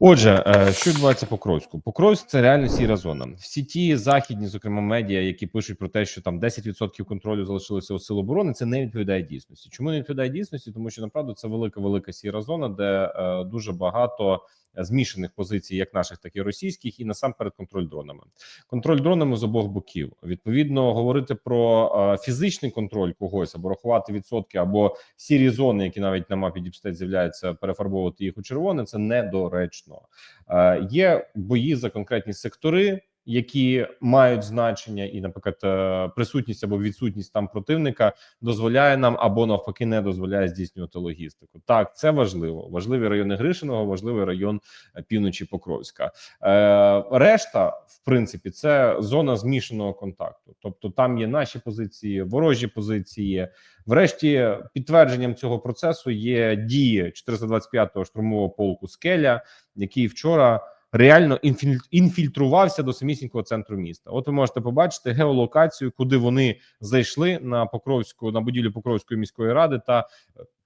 Отже, е, що відбувається по Покровську? Покровськ це реально сіра зона. Всі ті західні, зокрема медіа, які пишуть про те, що там 10% контролю залишилося у сил оборони, це не відповідає дійсності. Чому не відповідає дійсності? Тому що направду це велика велика сіра зона, де е, дуже багато змішаних позицій, як наших, так і російських, і насамперед контроль дронами. Контроль дронами з обох боків. Відповідно, говорити про е, фізичний контроль когось або рахувати відсотки, або сірі зони, які навіть на мапі діпстет з'являються, перефарбовувати їх у червоне. Це недоречно. Е, Є бої за конкретні сектори. Які мають значення, і, наприклад, е, присутність або відсутність там противника дозволяє нам або навпаки не дозволяє здійснювати логістику. Так, це важливо. Важливі райони Гришиного, важливий район е, півночі Покровська. Е, решта, в принципі, це зона змішаного контакту. Тобто, там є наші позиції, ворожі позиції. Врешті, підтвердженням цього процесу є дії 425-го штурмового полку Скеля, який вчора реально інфіль- інфільтрувався до самісінького центру міста. От ви можете побачити геолокацію, куди вони зайшли на Покровську на будівлю Покровської міської ради та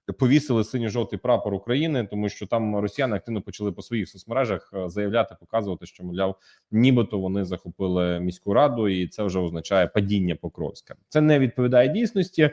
е, повісили синьо-жовтий прапор України, тому що там росіяни активно почали по своїх соцмережах е, заявляти, показувати, що мовляв, нібито вони захопили міську раду, і це вже означає падіння Покровська. Це не відповідає дійсності.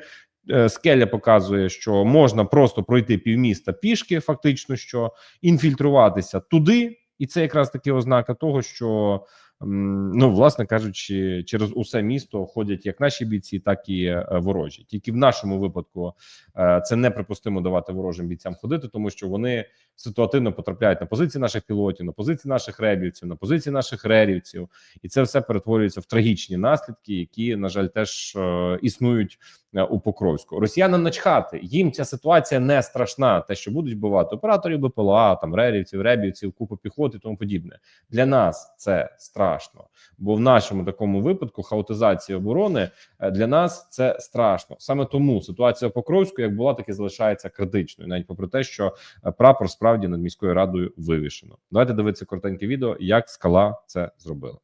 Е, Скеля показує, що можна просто пройти півміста пішки, фактично, що інфільтруватися туди, і це якраз таки ознака того, що ну, власне кажучи, через усе місто ходять як наші бійці, так і е, ворожі. Тільки в нашому випадку е, це неприпустимо давати ворожим бійцям ходити, тому що вони ситуативно потрапляють на позиції наших пілотів, на позиції наших ребівців, на позиції наших рерівців, і це все перетворюється в трагічні наслідки, які на жаль теж е, існують у Покровську. Росіянам начхати їм ця ситуація не страшна. Те, що будуть вбивати операторів БПЛА, там рерівців, ребівців, купу піхоти, тому подібне. Для нас це страшно, бо в нашому такому випадку хаотизація оборони е, для нас це страшно. Саме тому ситуація в Покровську, як була, так і залишається критичною, навіть попри те, що е, прапор справді над міською радою вивішено. Давайте дивитися коротеньке відео, як скала це зробила.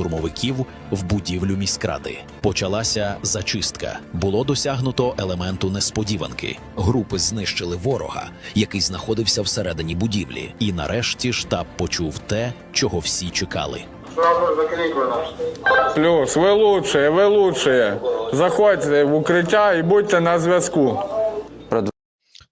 Штурмовиків в будівлю міськради. Почалася зачистка. Було досягнуто елементу несподіванки. Групи знищили ворога, який знаходився всередині будівлі. І нарешті штаб почув те, чого всі чекали. Плюс, ви лучшие, ви лучшие. Заходьте в укриття і будьте на зв'язку.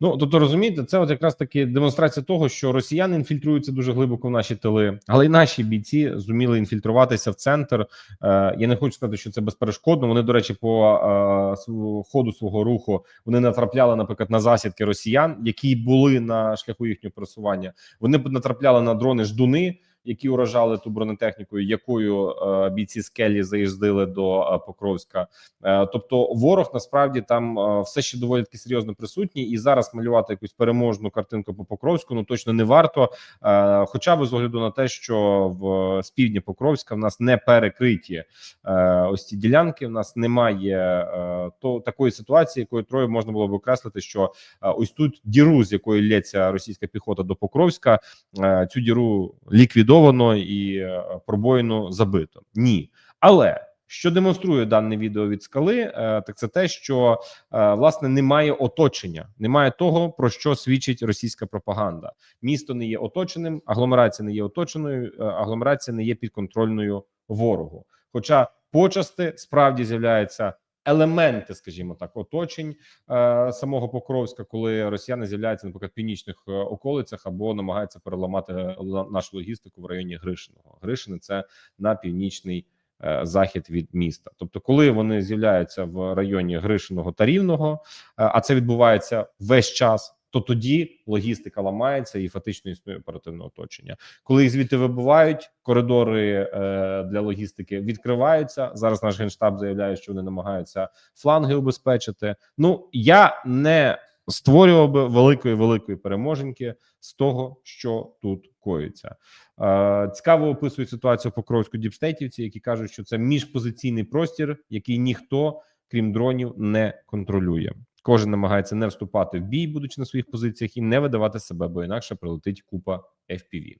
Ну тобто розумієте, це от якраз таки демонстрація того, що росіяни інфільтруються дуже глибоко в наші тили, але й наші бійці зуміли інфільтруватися в центр. Е, я не хочу сказати, що це безперешкодно. Вони, до речі, по е, ходу свого руху вони натрапляли, наприклад, на засідки росіян, які були на шляху їхнього пересування. Вони натрапляли на дрони ждуни. Які уражали ту бронетехніку, якою е, бійці скелі заїздили до е, Покровська, Е, тобто ворог насправді там все ще доволі таки серйозно присутній, і зараз малювати якусь переможну картинку по Покровську ну точно не варто. Хоча б з огляду на те, що в з півдня Покровська в нас не перекриті ось ці ділянки. В нас немає то такої ситуації, якою троє можна було б окреслити, що ось тут діру, з якої лється російська піхота до Покровська, цю діру ліквідовано і е, пробоїну забито. Ні, але що демонструє дане відео від скали, е, так це те, що е, власне немає оточення, немає того про що свідчить російська пропаганда. Місто не є оточеним, агломерація не є оточеною, агломерація не є підконтрольною ворогу. Хоча почасти справді з'являються елементи, скажімо так, оточень е, самого Покровська, коли росіяни з'являються наприклад в північних е, околицях або намагаються переламати нашу логістику в районі Гришиного. Гришини це на північний е, захід від міста. Тобто, коли вони з'являються в районі Гришиного та Рівного, е, а це відбувається весь час. То тоді логістика ламається і фактично існує оперативне оточення. Коли їх звідти вибувають, коридори е, для логістики відкриваються. Зараз наш генштаб заявляє, що вони намагаються фланги убезпечити. Ну я не створював би великої великої переможеньки з того, що тут коїться. Е, цікаво описують ситуацію Покровську діпстейтівці, які кажуть, що це міжпозиційний простір, який ніхто, крім дронів, не контролює. Кожен намагається не вступати в бій, будучи на своїх позиціях, і не видавати себе, бо інакше прилетить купа FPV.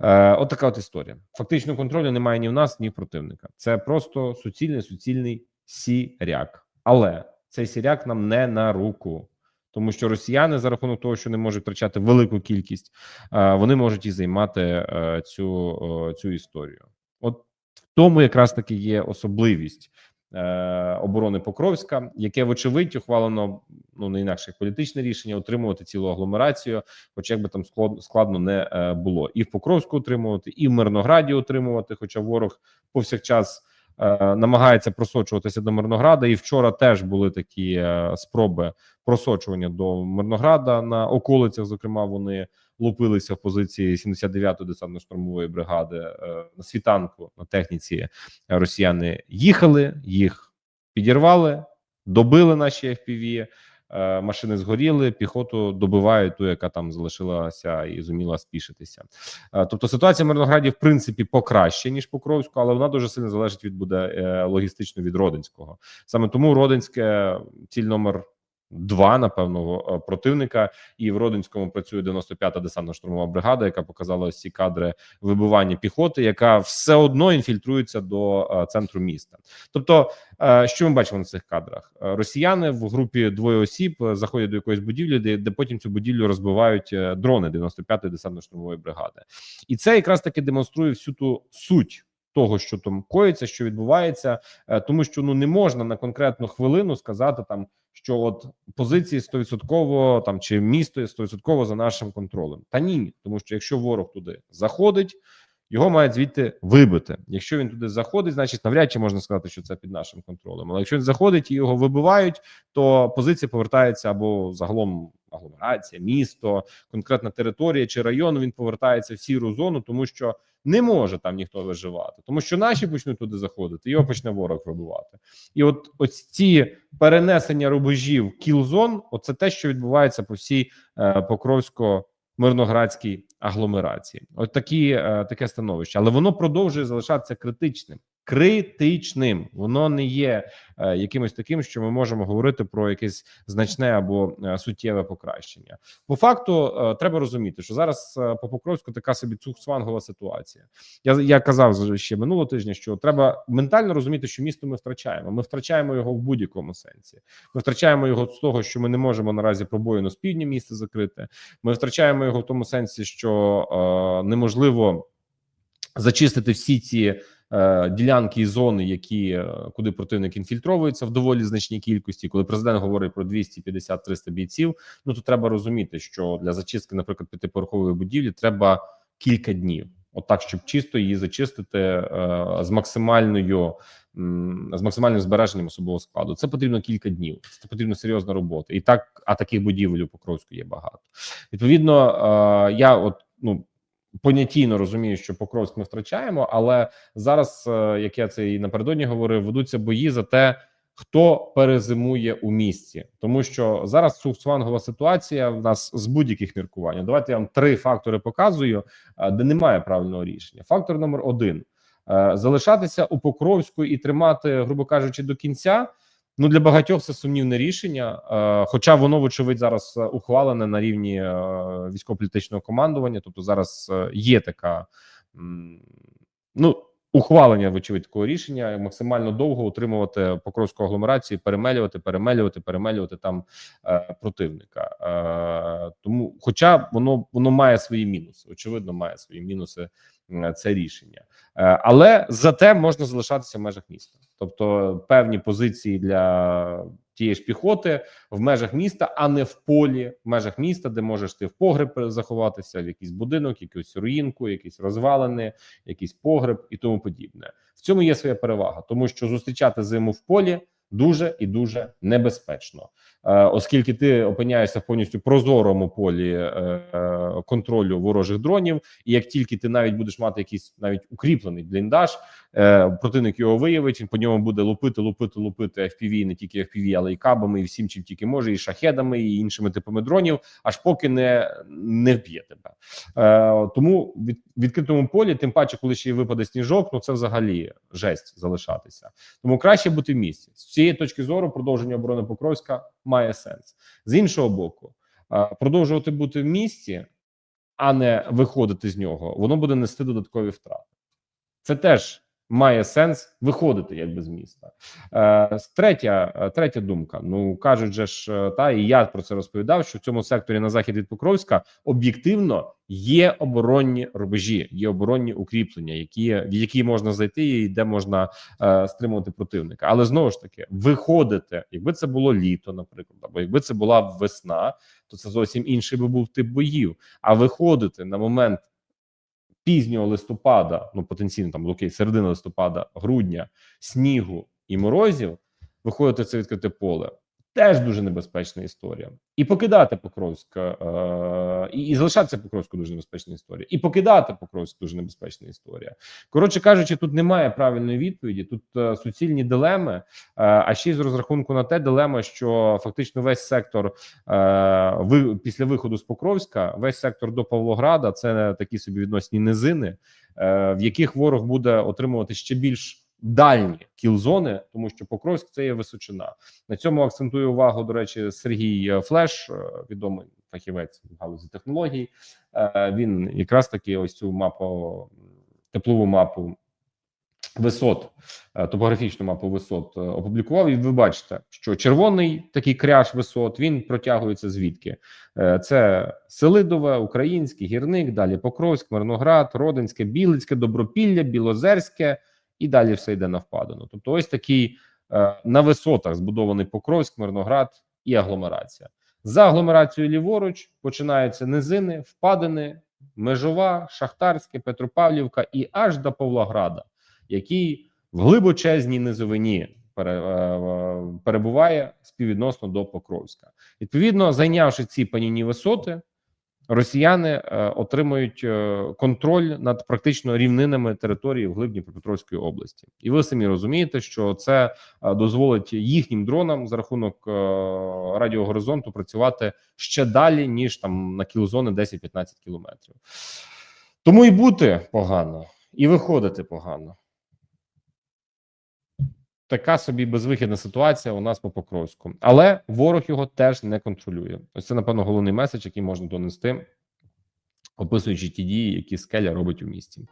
Е, от така от історія. Фактично контролю немає ні в нас, ні в противника. Це просто суцільний суцільний сіряк. Але цей сіряк нам не на руку. тому що росіяни за рахунок того, що не можуть втрачати велику кількість, е, вони можуть і займати е, цю, цю історію. От в тому якраз таки є особливість оборони Покровська, яке вочевидь ухвалено ну не інакше політичне рішення отримувати цілу агломерацію, хоч як би там склад- складно не е, було, і в Покровську отримувати, і в Мирнограді отримувати. Хоча ворог повсякчас е, намагається просочуватися до Мирнограда, і вчора теж були такі е, спроби просочування до Мирнограда на околицях. Зокрема, вони лупилися в позиції 79-ї десантно-штурмової бригади е, на світанку на техніці. Росіяни їхали, їх підірвали, добили наші FPV, е, машини згоріли, піхоту добивають ту, яка там залишилася і зуміла спішитися. Е, Тобто ситуація в Мирнограді, в принципі, покраще ніж Покровську, але вона дуже сильно залежить від буде е, логістично від Родинського. Саме тому Родинське ціль номер. Два, напевно, е, противника, і в Родинському працює 95-та десантно-штурмова бригада, яка показала ось ці кадри вибивання піхоти, яка все одно інфільтрується до е, центру міста. Тобто, е, що ми бачимо на цих кадрах? Росіяни в групі двоє осіб заходять до якоїсь будівлі, де, де потім цю будівлю розбивають дрони 95-ї десантно-штурмової бригади, і це якраз таки демонструє всю ту суть. Того, що там коїться, що відбувається, тому що ну не можна на конкретну хвилину сказати там, що от позиції 100% там чи місто є 100% за нашим контролем. Та ні, тому що якщо ворог туди заходить, його мають звідти вибити. Якщо він туди заходить, значить навряд чи можна сказати, що це під нашим контролем. Але якщо він заходить і його вибивають, то позиція повертається або загалом агломерація, місто, конкретна територія чи район. Він повертається в сіру зону, тому що не може там ніхто виживати, тому що наші почнуть туди заходити, його почне ворог вибивати. І от ось ці перенесення рубежів кіл-зон, оце те, що відбувається по всій е, Покровсько-Мирноградській агломерації. От такі е, таке становище, але воно продовжує залишатися критичним. Критичним воно не є е, якимось таким, що ми можемо говорити про якесь значне або е, суттєве покращення. По факту е, треба розуміти, що зараз е, по Покровську така собі цухцвангова ситуація. Я я казав ще минулого тижня, що треба ментально розуміти, що місто ми втрачаємо. Ми втрачаємо його в будь-якому сенсі. Ми втрачаємо його з того, що ми не можемо наразі пробоїно з півдня міста закрити. Ми втрачаємо його в тому сенсі, що е, неможливо зачистити всі ці. Е, Ділянки і зони, які е, куди противник інфільтровується в доволі значній кількості, коли президент говорить про 250-300 бійців, ну то треба розуміти, що для зачистки, наприклад, п'ятиповерхової будівлі треба кілька днів, отак, щоб чисто її зачистити е, з максимальною м, з максимальним збереженням особового складу. Це потрібно кілька днів. Це потрібна серйозна робота. І так, а таких будівель у Покровську є багато. Відповідно, е, я от ну. Понятійно розумію, що Покровськ ми втрачаємо, але зараз, е, як я це і напередодні говорив, ведуться бої за те, хто перезимує у місті, тому що зараз цухцвангова ситуація в нас з будь-яких міркувань. Давайте я вам три фактори показую, е, де немає правильного рішення. Фактор номер один: е, залишатися у Покровську і тримати, грубо кажучи, до кінця. Ну для багатьох це сумнівне рішення, е, хоча воно вочевидь зараз е, ухвалене на рівні е, військово-політичного командування. Тобто зараз е, є така ну ухвалення, вочевидь, такого рішення максимально довго утримувати покровську агломерацію, перемелювати, перемелювати, перемелювати там противника. Тому, хоча воно воно має свої мінуси, очевидно, має свої мінуси це рішення, але зате можна залишатися в межах міста, тобто певні позиції для тієї ж піхоти в межах міста, а не в полі, в межах міста, де можеш ти в погреб заховатися, в якийсь будинок, якусь руїнку, якісь розвалини, якийсь погреб і тому подібне. В цьому є своя перевага, тому що зустрічати зиму в полі дуже і дуже небезпечно, е, оскільки ти опиняєшся в повністю прозорому полі е, контролю ворожих дронів, і як тільки ти навіть будеш мати якийсь навіть укріплений бліндаж, е, противник його виявить, він по ньому буде лупити, лупити, лупити FPV, не тільки FPV, але і кабами, і всім, чим тільки може, і шахедами, і іншими типами дронів, аж поки не, не вб'є тебе. Тому від відкритому полі, тим паче, коли ще й випаде сніжок, ну це взагалі жесть залишатися. Тому краще бути в місті. Цієї точки зору продовження оборони Покровська має сенс. З іншого боку, продовжувати бути в місті, а не виходити з нього, воно буде нести додаткові втрати. Це теж має сенс виходити якби з міста. Е, третя, е, третя думка. Ну кажуть, же ж е, та і я про це розповідав, що в цьому секторі на захід від Покровська об'єктивно є оборонні рубежі, є оборонні укріплення, які в які можна зайти, і де можна е, стримувати противника. Але знову ж таки, виходити, якби це було літо, наприклад, або якби це була весна, то це зовсім інший би був тип боїв. А виходити на момент пізнього листопада, ну потенційно там окей, середина листопада, грудня, снігу і морозів, виходити це відкрите поле. Теж дуже небезпечна історія, і покидати Покровськ, е, і, і залишатися Покровську дуже небезпечна історія, і покидати Покровськ дуже небезпечна історія. Коротше кажучи, тут немає правильної відповіді. Тут е, суцільні дилеми. Е, а ще й з розрахунку на те, дилема, що фактично весь сектор е, ви після виходу з Покровська, весь сектор до Павлограда це такі собі відносні низини, е, в яких ворог буде отримувати ще більш дальні кілзони, тому що Покровськ це є височина. На цьому акцентує увагу. До речі, Сергій е, Флеш, е, відомий фахівець галузі технологій. Е, Він якраз таки ось цю мапу, теплову мапу висот, топографічну мапу висот опублікував. І ви бачите, що червоний такий кряж висот він протягується звідки? Це Селидове, Українське, Гірник, далі Покровськ, Мирноград, Родинське, Білицьке, Добропілля, Білозерське і далі все йде на впадину. Тобто, ось такий е, на висотах збудований Покровськ, Мирноград і агломерація. За агломерацією ліворуч починаються низини, впадини, Межова, Шахтарське, Петропавлівка і аж до Павлограда, який в глибочезній низовині е, перебуває співвідносно до Покровська. Відповідно, зайнявши ці панівні висоти, росіяни е, отримують е, контроль над практично рівнинами території в глиб Дніпропетровської області, і ви самі розумієте, що це е, дозволить їхнім дронам за рахунок радіогоризонту працювати ще далі ніж там на кілзони 10-15 кілометрів. Тому і бути погано, і виходити погано. Така собі безвихідна ситуація у нас по Покровську, але ворог його теж не контролює. Ось це, напевно, головний меседж, який можна донести, описуючи ті дії, які скеля робить у місті.